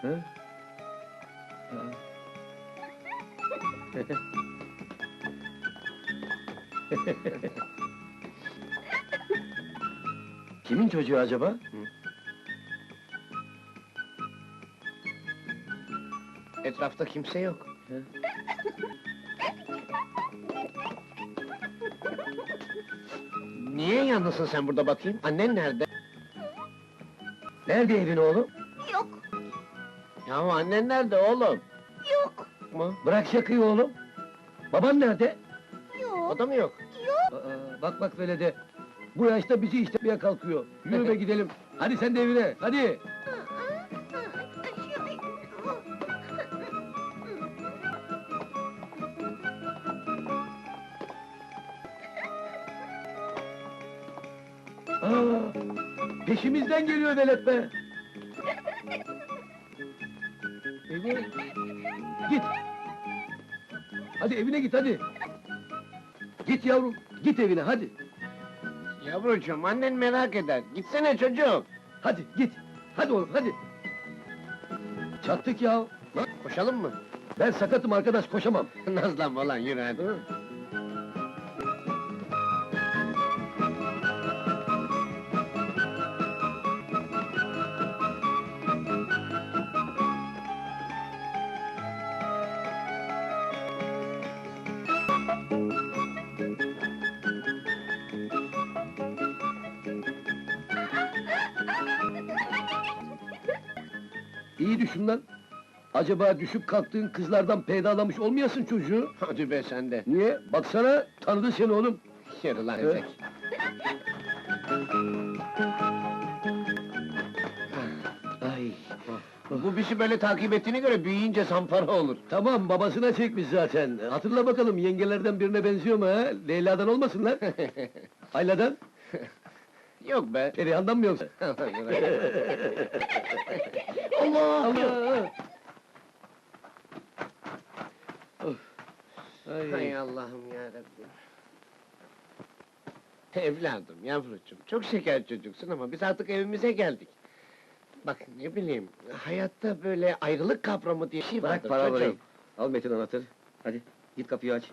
Kimin çocuğu acaba? Etrafta kimse yok. Niye yalnızsın sen burada bakayım? Annen nerede? Nerede evin oğlum? Ya annen nerede oğlum? yok, Mu? Bırak şakayı oğlum. Baban nerede? yok, O da mı yok? yok. Aa, bak bak velede. Bu yaşta bizi işlemeye kalkıyor. Yürü be gidelim. Hadi sen de evine, hadi. Aa, peşimizden geliyor velet be. Evine git. Hadi evine git hadi. Git yavrum, git evine hadi. Yavrucuğum annen merak eder. Gitsene çocuğum. Hadi git. Hadi oğlum hadi. Çattık ya. Lan, Koşalım mı? Ben sakatım arkadaş koşamam. Nazlanma lan yürü hadi. İyi düşün lan. Acaba düşüp kalktığın kızlardan peydalamış olmayasın çocuğu? Hadi be sen de. Niye? Baksana tanıdı seni oğlum. Yürü lan Evet. ezek. Ay. Bu bizi böyle takip ettiğine göre büyüyünce zampara olur. Tamam babasına çekmiş zaten. Hatırla bakalım yengelerden birine benziyor mu ha? Leyla'dan olmasın lan? Ayla'dan? Yok be. Perihan'dan mı yoksa? Allah! Allah! Of. Ay. Hay Allah'ım yarabbim. Evladım, yavrucuğum, çok şeker çocuksun ama biz artık evimize geldik. Bak ne bileyim, hayatta böyle ayrılık kavramı diye şey Bırak vardır para çocuğum. Al Metin anahtarı. Hadi git kapıyı aç.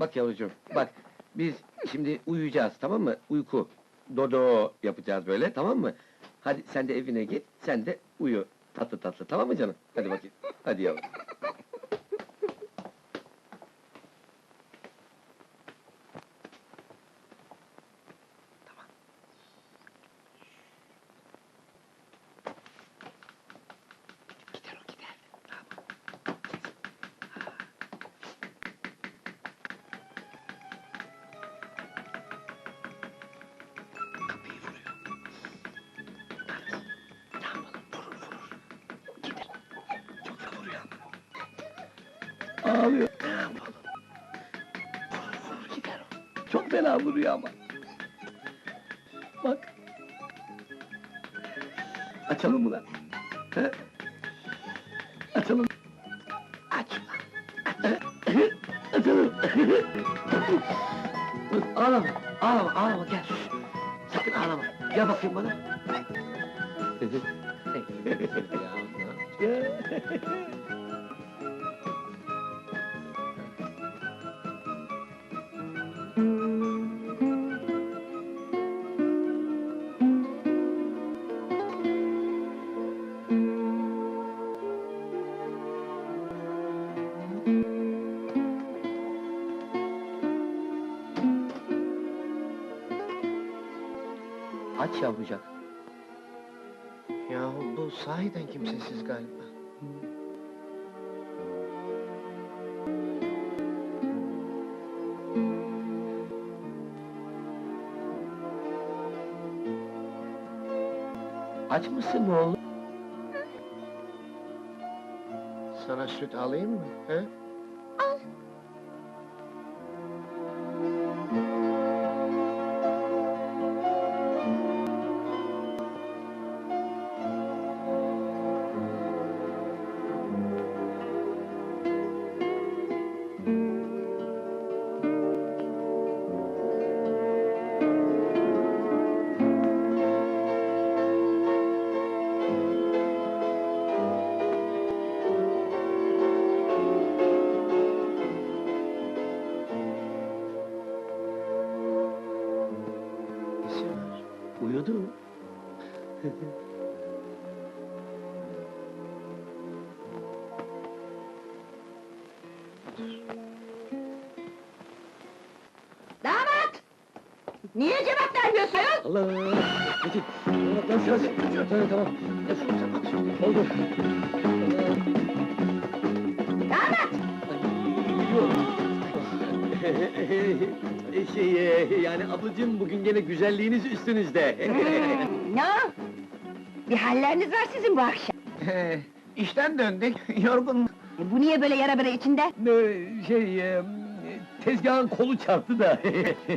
Bak yavrucuğum, bak biz şimdi uyuyacağız tamam mı? Uyku. Dodo yapacağız böyle tamam mı? Hadi sen de evine git, sen de uyu. Tatlı tatlı tamam mı canım? Hadi bakayım. Hadi yavrum. Ağlıyor. Ne yapalım? Vurur vurur gider o. Çok fena vuruyor ama. Bak. Açalım mı lan? He? Açalım. Aç ulan. Açalım. ağlama, ağlama, ağlama gel. Sakın ağlama. Gel bakayım bana. Ya, ne- Aç yavrucak. Yahu bu sahiden kimsesiz galiba. Aç mısın oğlum? Sana süt alayım mı? He? Uyudu. Damat! Niye cevap vermiyorsun? Allah! Metin! Lan şurası! Tamam, tamam. Oldu. Damat! Şey, e, yani ablacığım bugün gene güzelliğiniz üstünüzde. Hmm, ne o? Bir halleriniz var sizin bu akşam. İşten döndük, yorgun. E, bu niye böyle yara bere içinde? Ne, şey, e, tezgahın kolu çarptı da.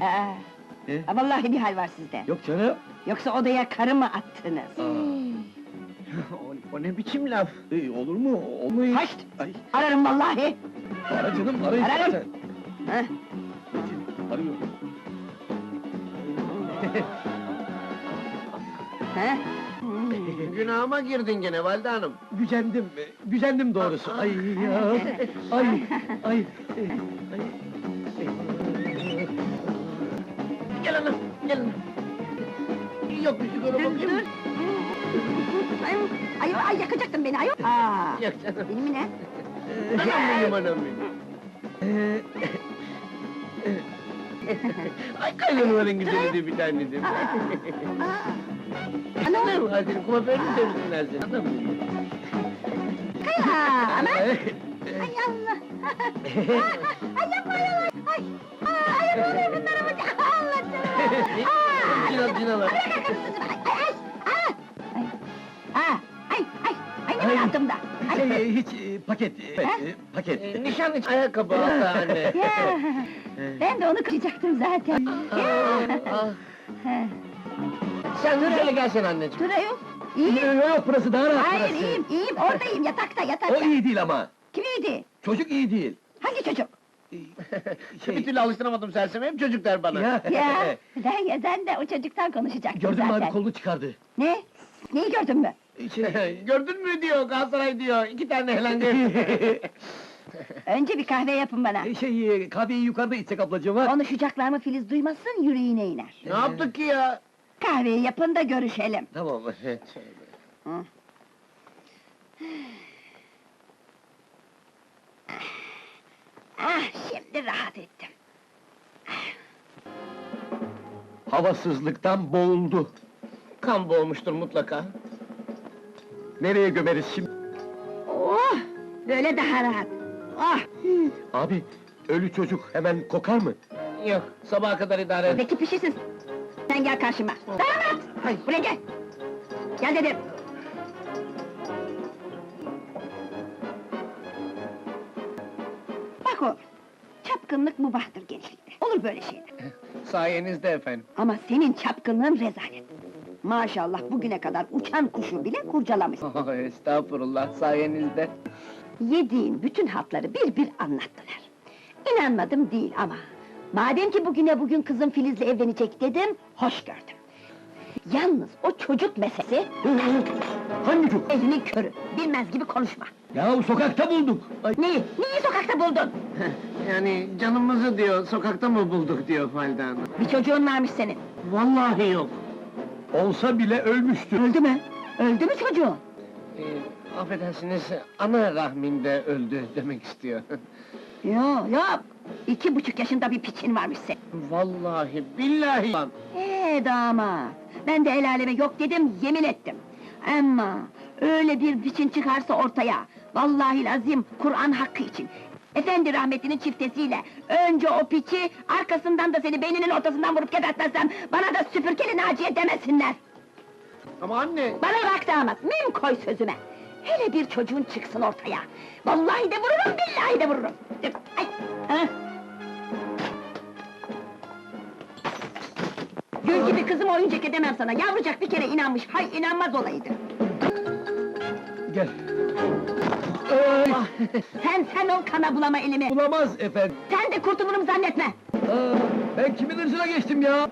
Aa, E? ha, vallahi bir hal var sizde. Yok canım. Yoksa odaya karı mı attınız? o, o ne biçim laf? E, olur mu? Olmayı... Haşt! Ay, Ararım vallahi! ara canım. Ararım. sen. Ha? Ha? Hmm. Günahıma girdin gene Valide Hanım. Gücendim, e, gücendim doğrusu. Ay ya, ay, ay, ay. Gel hanım, gel hanım. Yok bir sigara Dur, bakayım. dur! Ay, ay, ay yakacaktın beni ayol! Aa, Yok canım. benim mi ne? Anam benim anam benim. Ee, Ay kaynanaların güzeli bir tanesi. Aa, Ana! Anam hadi kuaförünü temizler seni. Anam benim. Aa, aman! Ay Allah! ay yapma ayol! Ay! Ay ay oluyor bunlara bak! Allah canım! Aa! Cinal cinalar. Ay ay ay! Ay! Aa! Ay ay! Ay ne Ay. yaptım da? Ay! Şey, hiç e, paket, e, Ha? e, paket. Ee, Nişan için ayakkabı aldı anne. Ya! Ben de onu kaçacaktım zaten. Sen şöyle gelsen anneciğim. Dur ayol! İyiyim! Yok yok, burası daha rahat Hayır burası. iyiyim, iyiyim! Oradayım, yatakta, O yatakta! iyi değil ama. Kim iyiydi? Çocuk iyi değil. Hangi çocuk? E, Bir türlü alıştıramadım serseme, hep çocuk der bana. Ya. Ya! Ben ya sen de o çocuktan konuşacaktın Gördün mü zaten. abi kolunu çıkardı. Ne? Neyi gördün mü? Şey, Gördün mü diyor, Galatasaray diyor, iki tane helanga. Önce bir kahve yapın bana. E, şey, e, kahveyi yukarıda içsek ablacığım ha. Konuşacaklarımı Filiz duymasın, yüreğine iner. ne yaptık ki ya? Kahveyi yapın da görüşelim. Tamam. Hı. Ah, şimdi rahat ettim. Havasızlıktan boğuldu. Kan boğmuştur mutlaka. Nereye gömeriz şimdi? Oh, böyle daha rahat. Oh, Abi, ölü çocuk hemen kokar mı? Yok, sabaha kadar idare et. peki pişirsin. Sen gel karşıma. Damat! Hay. Buraya gel. Gel dedim. Bak oğlum, çapkınlık mubahtır gençlikte. Olur böyle şeyler. Sayenizde efendim. Ama senin çapkınlığın rezalet. Maşallah bugüne kadar uçan kuşu bile kurcalamışsın. Oh, estağfurullah, sayenizde. Yediğin bütün hatları bir bir anlattılar. İnanmadım değil ama... Madem ki bugüne bugün kızım Filiz'le evlenecek dedim, hoş gördüm. Yalnız o çocuk meselesi, Hangi çocuk? elinin körü, bilmez gibi konuşma. Ya sokakta bulduk. Ay, Neyi, neyi sokakta buldun? yani canımızı diyor, sokakta mı bulduk diyor Valide Hanım. Bir çocuğun varmış senin. Vallahi yok. Olsa bile ölmüştür. Öldü mü? Öldü mü çocuğun? Ee, affedersiniz, ana rahminde öldü demek istiyor. Yok, yok. İki buçuk yaşında bir piçin varmış senin. Vallahi, billahi. Lan, Ee damat, ben de el aleme yok dedim, yemin ettim. Ama öyle bir biçin çıkarsa ortaya, vallahi lazım Kur'an hakkı için. Efendi rahmetlinin çiftesiyle, önce o piçi, arkasından da seni beyninin ortasından vurup gebertmezsem, bana da süpürgeli Naciye demesinler. Ama anne, Bana bak damat, mim koy sözüme. Hele bir çocuğun çıksın ortaya. Vallahi de vururum, billahi de vururum. Ay, ha? Gül gibi kızım oyuncak edemem sana. Yavrucak bir kere inanmış, hay inanmaz olaydı. Gel. Sen sen ol kana bulama elimi. bulamaz efendim. Sen de kurtulurum zannetme. Aa, ben kimin hırsına geçtim ya?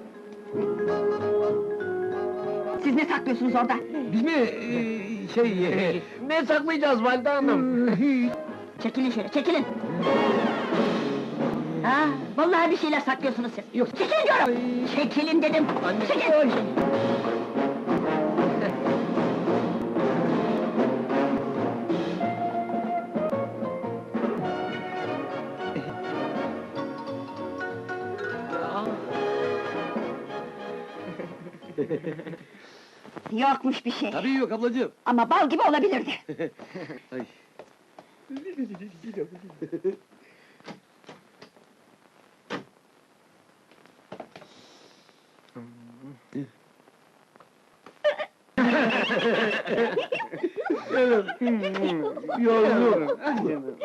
Siz ne saklıyorsunuz orada? Biz mi e, şey... e, ne saklayacağız Valide Hanım? Çekilin şöyle, çekilin. Ha, vallahi bir şeyler saklıyorsunuz siz. Yok, çekilin diyorum! Çekilin dedim! Anne. Yokmuş bir şey. Tabii yok ablacığım. Ama bal gibi olabilirdi. Ay. Yavrum.